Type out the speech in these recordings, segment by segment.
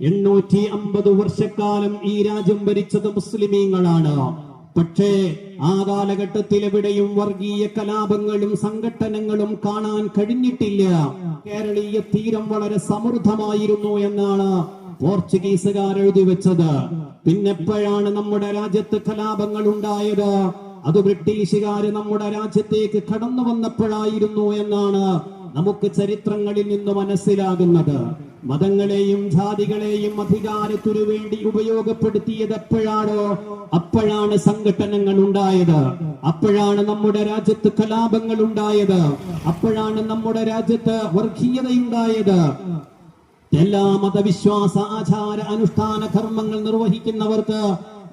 എണ്ണൂറ്റി അമ്പത് വർഷക്കാലം ഈ രാജ്യം ഭരിച്ചത് മുസ്ലിമീങ്ങളാണ്. പക്ഷേ ആ കാലഘട്ടത്തിൽ എവിടെയും വർഗീയ കലാപങ്ങളും സംഘട്ടനങ്ങളും കാണാൻ കഴിഞ്ഞിട്ടില്ല. കേരളീയ തീരം വളരെ സമൃദ്ധമായിരുന്നു എന്നാണ് പോർച്ചുഗീസുകാർ എഴുതി വെച്ചത്. പിന്നെപ്പോഴാണ് നമ്മുടെ രാജ്യത്ത് കലാപങ്ങൾ ഉണ്ടായത്. അത് ബ്രിട്ടീഷുകാര് നമ്മുടെ രാജ്യത്തേക്ക് കടന്നു വന്നപ്പോഴായിരുന്നു എന്നാണ് നമുക്ക് ചരിത്രങ്ങളിൽ നിന്ന് മനസ്സിലാകുന്നത്. മതങ്ങളെയും ജാതികളെയും അധികാരത്തിനു വേണ്ടി ഉപയോഗപ്പെടുത്തിയത് എപ്പോഴാണോ അപ്പോഴാണ് സംഘടനകൾ ഉണ്ടായത്. അപ്പോഴാണ് നമ്മുടെ രാജ്യത്ത് കലാപങ്ങൾ ഉണ്ടായത്. അപ്പോഴാണ് നമ്മുടെ രാജ്യത്ത് വർഗീയതയുണ്ടായത്. എല്ലാ മതവിശ്വാസ ആചാര അനുഷ്ഠാന കർമ്മങ്ങൾ നിർവഹിക്കുന്നവർക്ക്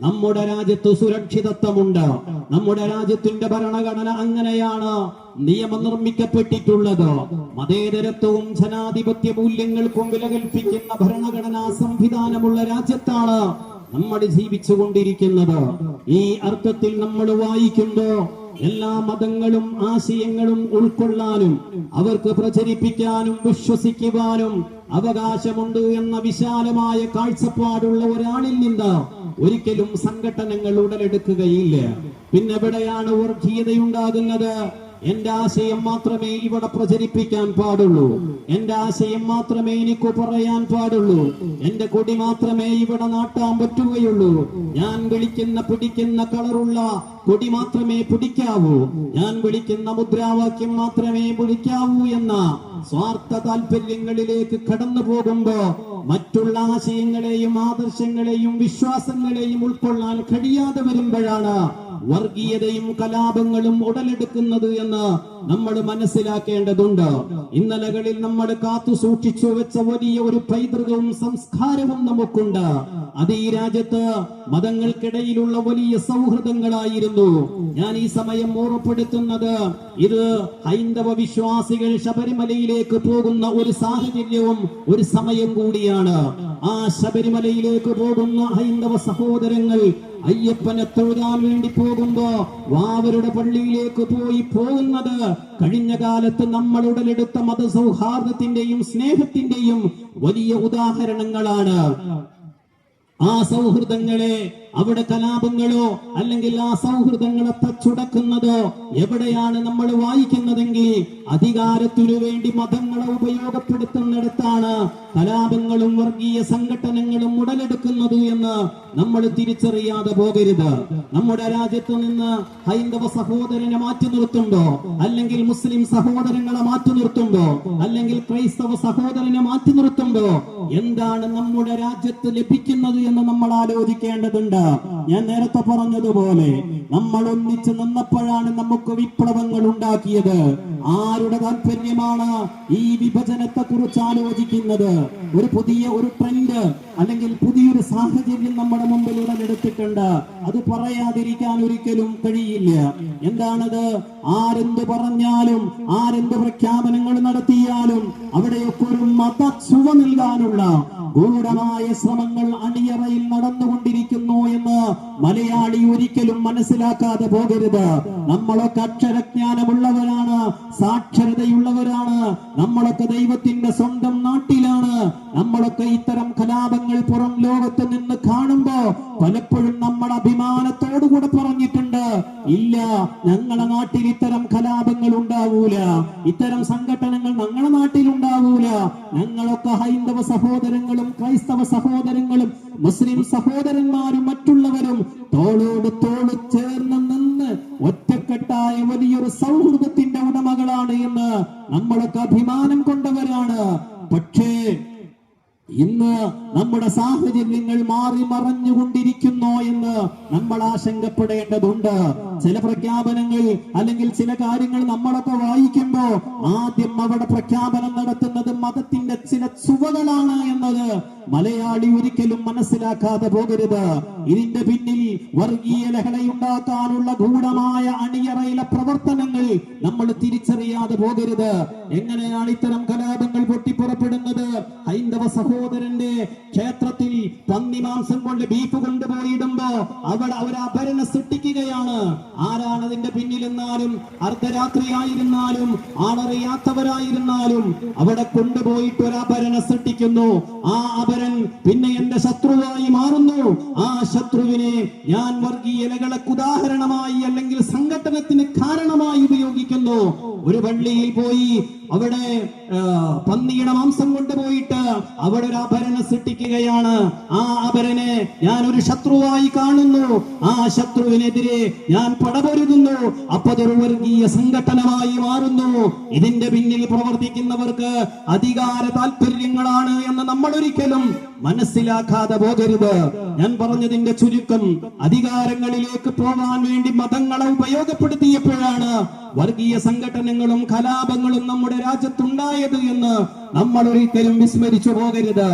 നമ്മുടെ രാജ്യത്ത് സുരക്ഷിതത്വമുണ്ട്. നമ്മുടെ രാജ്യത്തിന്റെ ഭരണഘടന അങ്ങനെയാണ് നിയമം നിർമ്മിക്കപ്പെട്ടിട്ടുള്ളത് മതേതരത്വവും ജനാധിപത്യ മൂല്യങ്ങൾക്കും വില കൽപ്പിക്കുന്ന ഭരണഘടനാ സംവിധാനമുള്ള രാജ്യത്താണ് നമ്മൾ ജീവിച്ചുകൊണ്ടിരിക്കുന്നത്. ഈ അർത്ഥത്തിൽ നമ്മൾ വായിക്കുമ്പോ എല്ലാ മതങ്ങളും ആശയങ്ങളും ഉൾക്കൊള്ളാനും അവർക്ക് പ്രചരിപ്പിക്കാനും വിശ്വസിക്കുവാനും അവകാശമുണ്ട് എന്ന വിശാലമായ കാഴ്ചപ്പാടുള്ള ഒരാളിൽ നിന്ന് ഒരിക്കലും സംഘടനകൾ ഉടലെടുക്കുകയില്ല. പിന്നെവിടെയാണ് വർഗീയതയുണ്ടാകുന്നത് എന്റെ ആശയം മാത്രമേ ഇവിടെ പ്രചരിപ്പിക്കാൻ പാടുള്ളൂ. എന്റെ ആശയം മാത്രമേ എനിക്ക് പറയാൻ പാടുള്ളൂ. എന്റെ കൊടി മാത്രമേ ഇവിടെ നാട്ടാൻ പറ്റുകയുള്ളൂ. ഞാൻ വിളിക്കുന്ന പിടിക്കുന്ന കളറുള്ള കൊടി മാത്രമേ പിടിക്കാവൂ. ഞാൻ വിളിക്കുന്ന മുദ്രാവാക്യം മാത്രമേ വിളിക്കാവൂ എന്ന സ്വാർത്ഥ താല്പര്യങ്ങളിലേക്ക് കടന്നു പോകുമ്പോ മറ്റുള്ള ആശയങ്ങളെയും ആദർശങ്ങളെയും വിശ്വാസങ്ങളെയും ഉൾക്കൊള്ളാൻ കഴിയാതെ വരുമ്പോഴാണ് വർഗീയതയും കലാപങ്ങളും ഉടലെടുക്കുന്നത് എന്ന് നമ്മൾ മനസ്സിലാക്കേണ്ടതുണ്ട്. ഇന്നലകളിൽ നമ്മൾ കാത്തു സൂക്ഷിച്ചു വെച്ച വലിയ ഒരു പൈതൃകവും സംസ്കാരവും നമുക്കുണ്ട്. അത് ഈ രാജ്യത്ത് മതങ്ങൾക്കിടയിലുള്ള വലിയ സൗഹൃദങ്ങളായിരുന്നു. ഞാൻ ഈ സമയം ഓർമ്മപ്പെടുത്തുന്നത് ഇത് ഹൈന്ദവ വിശ്വാസികൾ ശബരിമലയിലേക്ക് പോകുന്ന ഒരു സാഹചര്യവും ഒരു സമയം കൂടിയാണ്. ആ ശബരിമലയിലേക്ക് പോകുന്ന ഹൈന്ദവ സഹോദരങ്ങൾ അയ്യപ്പനെ തൊഴുതാൻ വേണ്ടി പോകുമ്പോ വാവരുടെ പള്ളിയിലേക്ക് പോയി പോകുന്നത് കഴിഞ്ഞ കാലത്ത് നമ്മൾ ഉടലെടുത്ത മതസൗഹാർദ്ദത്തിന്റെയും സ്നേഹത്തിന്റെയും വലിയ ഉദാഹരണങ്ങളാണ്. ആ സൗഹൃദങ്ങളെ അവിടെ കലാപങ്ങളോ അല്ലെങ്കിൽ ആ സൗഹൃദങ്ങളെ തച്ചുടക്കുന്നതോ എവിടെയാണ് നമ്മൾ വായിക്കുന്നതെങ്കിൽ അധികാരത്തിനു വേണ്ടി മതങ്ങളെ ഉപയോഗപ്പെടുത്തുന്നിടത്താണ് കലാപങ്ങളും വർഗീയ സംഘടനകളും ഉടലെടുക്കുന്നത് എന്ന് നമ്മൾ തിരിച്ചറിയാതെ പോകരുത്. നമ്മുടെ രാജ്യത്ത് നിന്ന് ഹൈന്ദവ സഹോദരനെ മാറ്റി നിർത്തുണ്ടോ? അല്ലെങ്കിൽ മുസ്ലിം സഹോദരങ്ങളെ മാറ്റി നിർത്തുണ്ടോ? അല്ലെങ്കിൽ ക്രൈസ്തവ സഹോദരനെ മാറ്റി നിർത്തുണ്ടോ? എന്താണ് നമ്മുടെ രാജ്യത്ത് ലഭിക്കുന്നത് എന്ന് നമ്മൾ ആലോചിക്കേണ്ടതുണ്ട്. ഞാൻ നേരത്തെ പറഞ്ഞതുപോലെ നമ്മൾ ഒന്നിച്ച് നിന്നപ്പോഴാണ് നമുക്ക് വിപ്ലവങ്ങൾ ഉണ്ടാക്കിയത്. ആരുടെ താല്പര്യമാണ് ഈ വിഭജനത്തെ കുറിച്ച് ആലോചിക്കുന്നത്? ഒരു പുതിയ ഒരു ട്രെൻഡ് അല്ലെങ്കിൽ പുതിയൊരു സാഹചര്യം നമ്മുടെ മുമ്പിൽ ഉടലെടുത്തിട്ടുണ്ട് അത് പറയാതിരിക്കാൻ ഒരിക്കലും കഴിയില്ല. എന്താണത്? ആരെന്ത് പറഞ്ഞാലും ആരെന്ത് പ്രഖ്യാപനങ്ങൾ നടത്തിയാലും അവിടെയൊക്കെ ഒരു മത സുഖ നൽകാനുള്ള ഗൂഢമായ ശ്രമങ്ങൾ അണിയറയിൽ നടന്നുകൊണ്ടിരിക്കുന്നു എന്ന് മലയാളി ഒരിക്കലും മനസ്സിലാക്കാതെ പോകരുത്. നമ്മളൊക്കെ അക്ഷരജ്ഞാനമുള്ളവരാണ് സാക്ഷരതയുള്ളവരാണ് നമ്മളൊക്കെ ദൈവത്തിന്റെ സ്വന്തം നാട്ടിലാണ്. നമ്മളൊക്കെ ഇത്തരം കലാപങ്ങൾ പുറം ലോകത്ത് നിന്ന് കാണുമ്പോ പലപ്പോഴും നമ്മൾ അഭിമാനത്തോടുകൂടെ പറഞ്ഞിട്ടുണ്ട് ഇല്ല ഞങ്ങളുടെ നാട്ടിൽ ഇത്തരം കലാപങ്ങൾ ഉണ്ടാവൂല. ഇത്തരം സംഘടനകൾ ഞങ്ങളുടെ നാട്ടിൽ ഞങ്ങളൊക്കെ ഹൈന്ദവ സഹോദരങ്ങളും ക്രൈസ്തവ സഹോദരങ്ങളും മുസ്ലിം സഹോദരന്മാരും മറ്റുള്ളവരും തോളോട് തോൾ ചേർന്ന് നിന്ന് ഒറ്റക്കെട്ടായ വലിയൊരു സൗഹൃദത്തിന്റെ ഉടമകളാണ് എന്ന് നമ്മളൊക്കെ അഭിമാനം കൊണ്ടവരാണ്. പക്ഷേ ഇന്ന് നമ്മുടെ സാഹചര്യങ്ങൾ മാറി മറഞ്ഞുകൊണ്ടിരിക്കുന്നു എന്ന് നമ്മൾ ആശങ്കപ്പെടേണ്ടതുണ്ട്. ചില പ്രഖ്യാപനങ്ങൾ അല്ലെങ്കിൽ ചില കാര്യങ്ങൾ നമ്മളൊക്കെ വായിക്കുമ്പോ ആദ്യം അവിടെ പ്രഖ്യാപനം നടത്തുന്നത് മതത്തിന്റെ ചില ചുവകളാണ് എന്നത് മലയാളി ഒരിക്കലും മനസ്സിലാക്കാതെ പോകരുത്. ഇതിന്റെ പിന്നിൽ വർഗീയ ലഹളയുണ്ടാക്കാനുള്ള ഗൂഢമായ അണിയറയിലെ പ്രവർത്തനങ്ങൾ നമ്മൾ തിരിച്ചറിയാതെ പോകരുത്. എങ്ങനെയാണ് ഇത്തരം കലാപങ്ങൾ പൊട്ടിപ്പുറപ്പെടുന്നത്. ഹൈന്ദവ സഹോദരന്റെ ക്ഷേത്രത്തിൽ പന്നി മാംസം കൊണ്ട് ബീഫ് കൊണ്ടുപോയിടുമ്പോ അവിടെ അവർ അപരണ സൃഷ്ടിക്കുകയാണ്. ആരാണ് അതിന്റെ പിന്നിലെന്നാലും അർദ്ധരാത്രിയായിരുന്നാലും ആളറിയാത്തവരായിരുന്നാലും അവിടെ കൊണ്ടുപോയിട്ട് ഒരു അപരനെ സൃഷ്ടിക്കുന്നു. ആ അപരൻ പിന്നെ എന്റെ ശത്രുവായി മാറുന്നു. ആ ശത്രുവിനെ ഞാൻ വർഗീയ ഉദാഹരണമായി അല്ലെങ്കിൽ സംഘടനത്തിന് കാരണമായി ഉപയോഗിക്കുന്നു. ഒരു പള്ളിയിൽ പോയി അവിടെ പന്നിയുടെ മാംസം കൊണ്ടുപോയിട്ട് അവിടെ ഒരു അപരനെ സൃഷ്ടിക്കുകയാണ്. ആ അപരനെ ഞാൻ ഒരു ശത്രുവായി കാണുന്നു. ആ ശത്രുവിനെതിരെ ഞാൻ പടപൊരുതുന്നു. അപ്പൊ അതൊരു വർഗീയ സംഘടനമായി മാറുന്നു. ഇതിന്റെ പിന്നിൽ പ്രവർത്തിക്കുന്നവർക്ക് അധികാര താല്പര്യങ്ങളാണ് എന്ന് നമ്മൾ ഒരിക്കലും മനസ്സിലാക്കാതെ പോകരുത്. ഞാൻ പറഞ്ഞതിന്റെ ചുരുക്കം അധികാരങ്ങളിലേക്ക് പോകാൻ വേണ്ടി മതങ്ങളെ ഉപയോഗപ്പെടുത്തിയപ്പോഴാണ് വർഗീയ സംഘടനകളും കലാപങ്ങളും നമ്മുടെ രാജ്യത്തുണ്ടായത് എന്ന് നമ്മൾ ഒരിക്കലും വിസ്മരിച്ചു പോകരുത്.